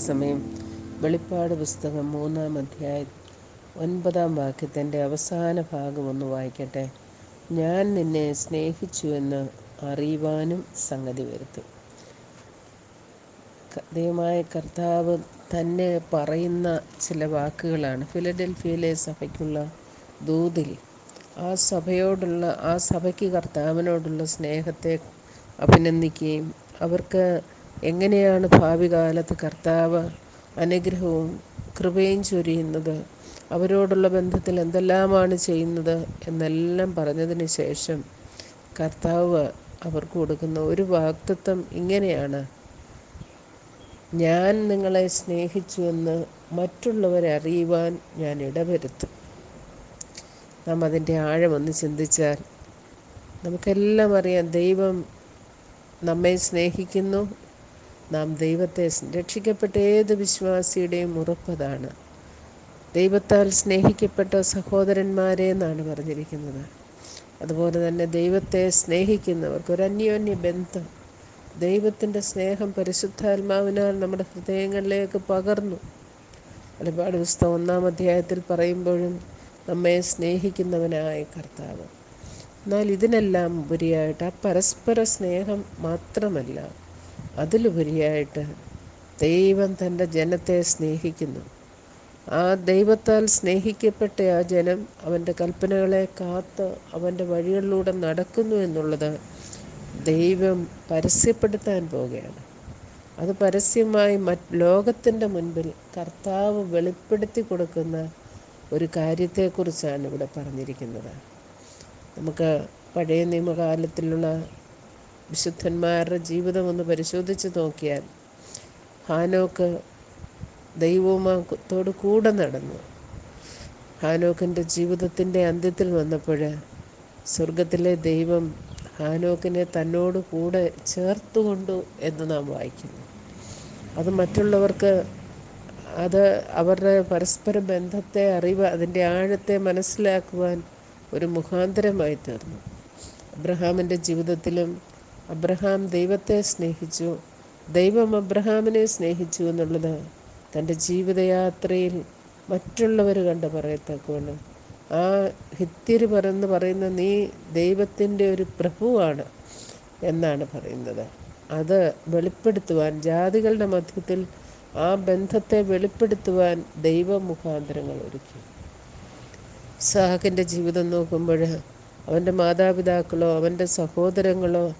സമയം. വെളിപ്പാട് പുസ്തകം മൂന്നാം അധ്യായം ഒൻപതാം വാക്യത്തിന്റെ അവസാന ഭാഗം ഒന്ന് വായിക്കട്ടെ. ഞാൻ നിന്നെ സ്നേഹിച്ചുവെന്ന് അറിയുവാനും സംഗതി വരുത്തും. ദൈവമായ കർത്താവ് തന്നെ പറയുന്ന ചില വാക്കുകളാണ്. ഫിലഡൽഫിയയിലെ സഭയ്ക്കുള്ള ദൂതിൽ ആ സഭയോടുള്ള ആ സഭയ്ക്ക് കർത്താവിനോടുള്ള സ്നേഹത്തെ അഭിനന്ദിക്കുകയും അവർക്ക് എങ്ങനെയാണ് ഭാവി കാലത്ത് കർത്താവ് അനുഗ്രഹവും കൃപയും ചൊരിയുന്നത്? അവരോടുള്ള ബന്ധത്തിൽ എന്തെല്ലാമാണ് ചെയ്യുന്നത് എന്നെല്ലാം പറഞ്ഞതിന് ശേഷം കർത്താവ് അവർക്ക് കൊടുക്കുന്ന ഒരു വാക്തത്വം ഇങ്ങനെയാണ്. ഞാൻ നിങ്ങളെ സ്നേഹിച്ചുവെന്ന് മറ്റുള്ളവരെ അറിയുവാൻ ഞാൻ ഇടവരുത്തും. നാം അതിന്റെ ആഴമൊന്ന് ചിന്തിച്ചാൽ നമുക്കെല്ലാം അറിയാം ദൈവം നമ്മെ സ്നേഹിക്കുന്നു നാം ദൈവത്തെ രക്ഷിക്കപ്പെട്ട ഏത് വിശ്വാസിയുടെയും ഉറപ്പതാണ്. ദൈവത്താൽ സ്നേഹിക്കപ്പെട്ട സഹോദരന്മാരെ എന്നാണ് പറഞ്ഞിരിക്കുന്നത്. അതുപോലെ തന്നെ ദൈവത്തെ സ്നേഹിക്കുന്നവർക്ക് ഒരു അന്യോന്യ ബന്ധം. ദൈവത്തിന്റെ സ്നേഹം പരിശുദ്ധാത്മാവിനാൽ നമ്മുടെ ഹൃദയങ്ങളിലേക്ക് പകർന്നു. ഒരുപാട് പുസ്തകം ഒന്നാം അധ്യായത്തിൽ പറയുമ്പോഴും നമ്മെ സ്നേഹിക്കുന്നവനായ കർത്താവ്. എന്നാൽ ഇതിനെല്ലാം ഉപരിയായിട്ട് ആ പരസ്പര സ്നേഹം മാത്രമല്ല. അതിലുപരിയായിട്ട് ദൈവം തന്റെ ജനത്തെ സ്നേഹിക്കുന്നു. ആ ദൈവത്താൽ സ്നേഹിക്കപ്പെട്ട ആ ജനം അവന്റെ കൽപ്പനകളെ കാത്ത് അവന്റെ വഴികളിലൂടെ നടക്കുന്നു എന്നുള്ളത് ദൈവം പരസ്യപ്പെടുത്താൻ പോവുകയാണ്. അത് പരസ്യമായി മറ്റ് ലോകത്തിന്റെ മുൻപിൽ കർത്താവ് വെളിപ്പെടുത്തി കൊടുക്കുന്ന ഒരു കാര്യത്തെക്കുറിച്ചാണ് ഇവിടെ പറഞ്ഞിരിക്കുന്നത്. നമുക്ക് പഴയ നിയമകാലത്തിലുള്ള വിശുദ്ധന്മാരുടെ ജീവിതം ഒന്ന് പരിശോധിച്ച് നോക്കിയാൽ ഹാനോക്ക് ദൈവവുമാത്തോട് കൂടെ നടന്നു. ഹാനോക്കിന്റെ ജീവിതത്തിന്റെ അന്ത്യത്തിൽ വന്നപ്പോൾ സ്വർഗത്തിലെ ദൈവം ഹാനോക്കിനെ തന്നോട് കൂടെ ചേർത്തുകൊണ്ടു എന്ന് നാം വായിക്കുന്നു. അത് മറ്റുള്ളവർക്ക് അത് അവരുടെ പരസ്പര ബന്ധത്തെ അറിവ് അതിന്റെ ആഴത്തെ മനസ്സിലാക്കുവാൻ ഒരു മുഖാന്തരമായി തീർന്നു. അബ്രഹാമിന്റെ ജീവിതത്തിലും അബ്രഹാം ദൈവത്തെ സ്നേഹിച്ചു. ദൈവം അബ്രഹാമിനെ സ്നേഹിച്ചു എന്നുള്ളത് തന്റെ ജീവിതയാത്രയിൽ മറ്റുള്ളവർ കണ്ട് പറയത്തക്കവണ്ണം. ആ ഹിത്തിരി പറന്ന് പറയുന്ന നീ ദൈവത്തിന്റെ ഒരു പ്രഭുവാണ് എന്നാണ് പറയുന്നത്. അത് വെളിപ്പെടുത്തുവാൻ ജാതികളുടെ മധ്യത്തിൽ ആ ബന്ധത്തെ വെളിപ്പെടുത്തുവാൻ ദൈവമുഖാന്തരങ്ങൾ ഒരുക്കി. ഇസാഹക്കിന്റെ ജീവിതം നോക്കുമ്പോൾ അവന്റെ മാതാപിതാക്കളോ അവന്റെ സഹോദരങ്ങളോ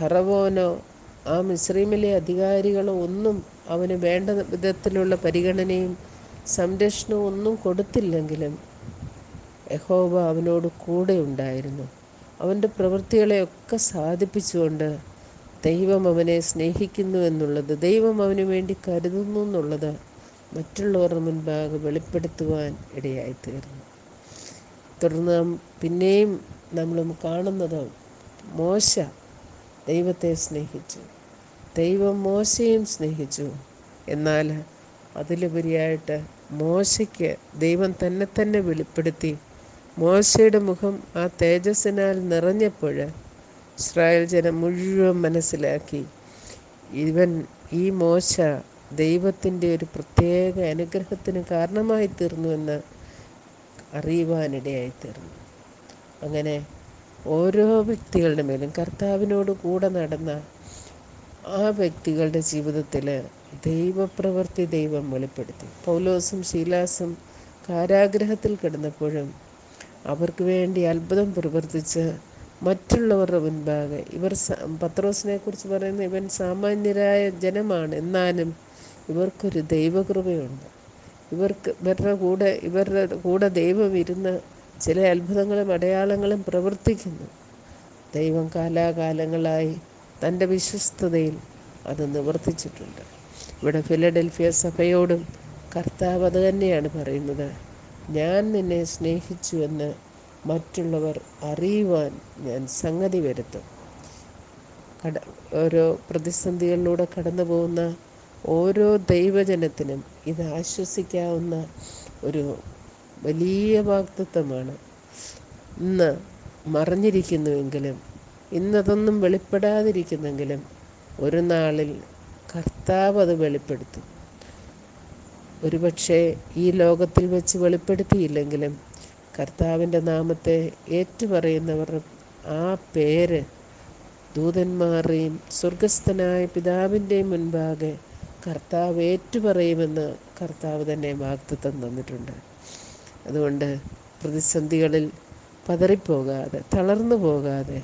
ഹറവോനോ ആ മിശ്രീമിലെ അധികാരികളോ ഒന്നും അവന് വേണ്ട വിധത്തിലുള്ള പരിഗണനയും സംരക്ഷണവും ഒന്നും കൊടുത്തില്ലെങ്കിലും യഹോബ അവനോട് കൂടെ ഉണ്ടായിരുന്നു. അവന്റെ പ്രവൃത്തികളെയൊക്കെ സാധിപ്പിച്ചുകൊണ്ട് ദൈവം അവനെ സ്നേഹിക്കുന്നു എന്നുള്ളത് ദൈവം അവന് വേണ്ടി കരുതുന്നു എന്നുള്ളത് മറ്റുള്ളവരുടെ മുൻപാകെ വെളിപ്പെടുത്തുവാൻ ഇടയായിത്തീർന്നു. തുടർന്ന് പിന്നെയും നമ്മൾ കാണുന്നത് മോശ ദൈവത്തെ സ്നേഹിച്ചു. ദൈവം മോശയും സ്നേഹിച്ചു. എന്നാൽ അതിലുപരിയായിട്ട് മോശയ്ക്ക് ദൈവം തന്നെ തന്നെ വെളിപ്പെടുത്തി. മോശയുടെ മുഖം ആ തേജസ്സിനാൽ നിറഞ്ഞപ്പോൾ ഇസ്രായേൽ ജനം മുഴുവൻ മനസ്സിലാക്കി. ഇവൻ ഈ മോശ ദൈവത്തിന്റെ ഒരു പ്രത്യേക അനുഗ്രഹത്തിന് കാരണമായി തീർന്നുവെന്ന് അറിയുവാനിടയായി തീർന്നു അങ്ങനെ ഓരോ വ്യക്തികളുടെ മേലും കർത്താവിനോട് കൂടെ നടന്ന ആ വ്യക്തികളുടെ ജീവിതത്തിൽ ദൈവപ്രവൃത്തി ദൈവം വെളിപ്പെടുത്തി. പൗലോസും ശീലാസും കാരാഗ്രഹത്തിൽ കിടന്നപ്പോഴും അവർക്ക് വേണ്ടി അത്ഭുതം പ്രവർത്തിച്ച് മറ്റുള്ളവരുടെ മുൻപാകെ ഇവർ പത്രോസിനെ കുറിച്ച് പറയുന്ന ഇവൻ സാമാന്യരായ ജനമാണ്. എന്നാലും ഇവർക്കൊരു ദൈവകൃപയുണ്ട്. ഇവർക്ക് ഇവരുടെ കൂടെ ഇവരുടെ കൂടെ ദൈവം ഇരുന്ന് ചില അത്ഭുതങ്ങളും അടയാളങ്ങളും പ്രവർത്തിക്കുന്നു. ദൈവം കാലാകാലങ്ങളായി തന്റെ വിശ്വസ്തതയിൽ അത് നിവർത്തിച്ചിട്ടുണ്ട്. ഇവിടെ ഫിലഡൽഫിയ സഭയോടും കർത്താവ് അത് തന്നെയാണ് പറയുന്നത്. ഞാൻ നിന്നെ സ്നേഹിച്ചു എന്ന് മറ്റുള്ളവർ അറിയുവാൻ ഞാൻ സംഗതി വരുത്തും. കട ഓരോ പ്രതിസന്ധികളിലൂടെ കടന്നു പോകുന്ന ഓരോ ദൈവജനത്തിനും ഇത് ആശ്വസിക്കാവുന്ന ഒരു വലിയ വാക്തത്വമാണ് ഇന്ന് മറഞ്ഞിരിക്കുന്നുവെങ്കിലും ഇന്നതൊന്നും വെളിപ്പെടാതിരിക്കുന്നെങ്കിലും ഒരു നാളിൽ കർത്താവ് അത് വെളിപ്പെടുത്തും. ഒരുപക്ഷെ ഈ ലോകത്തിൽ വെച്ച് വെളിപ്പെടുത്തിയില്ലെങ്കിലും കർത്താവിന്റെ നാമത്തെ ഏറ്റുപറയുന്നവർ ആ പേര് ദൂതന്മാരെയും സ്വർഗസ്ഥനായ പിതാവിന്റെയും മുൻപാകെ കർത്താവ് ഏറ്റുപറയുമെന്ന് കർത്താവ് തന്നെ വാഗ്ദത്തം തന്നിട്ടുണ്ട്. അതുകൊണ്ട് പ്രതിസന്ധികളിൽ പതറിപ്പോകാതെ തളർന്നു പോകാതെ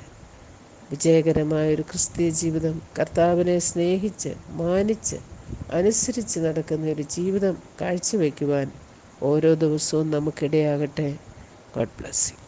വിജയകരമായൊരു ക്രിസ്തീയ ജീവിതം കർത്താവിനെ സ്നേഹിച്ച് മാനിച്ച് അനുസരിച്ച് നടക്കുന്ന ഒരു ജീവിതം കാഴ്ചവെക്കുവാൻ ഓരോ ദിവസവും നമുക്കിടയാകട്ടെ. God bless you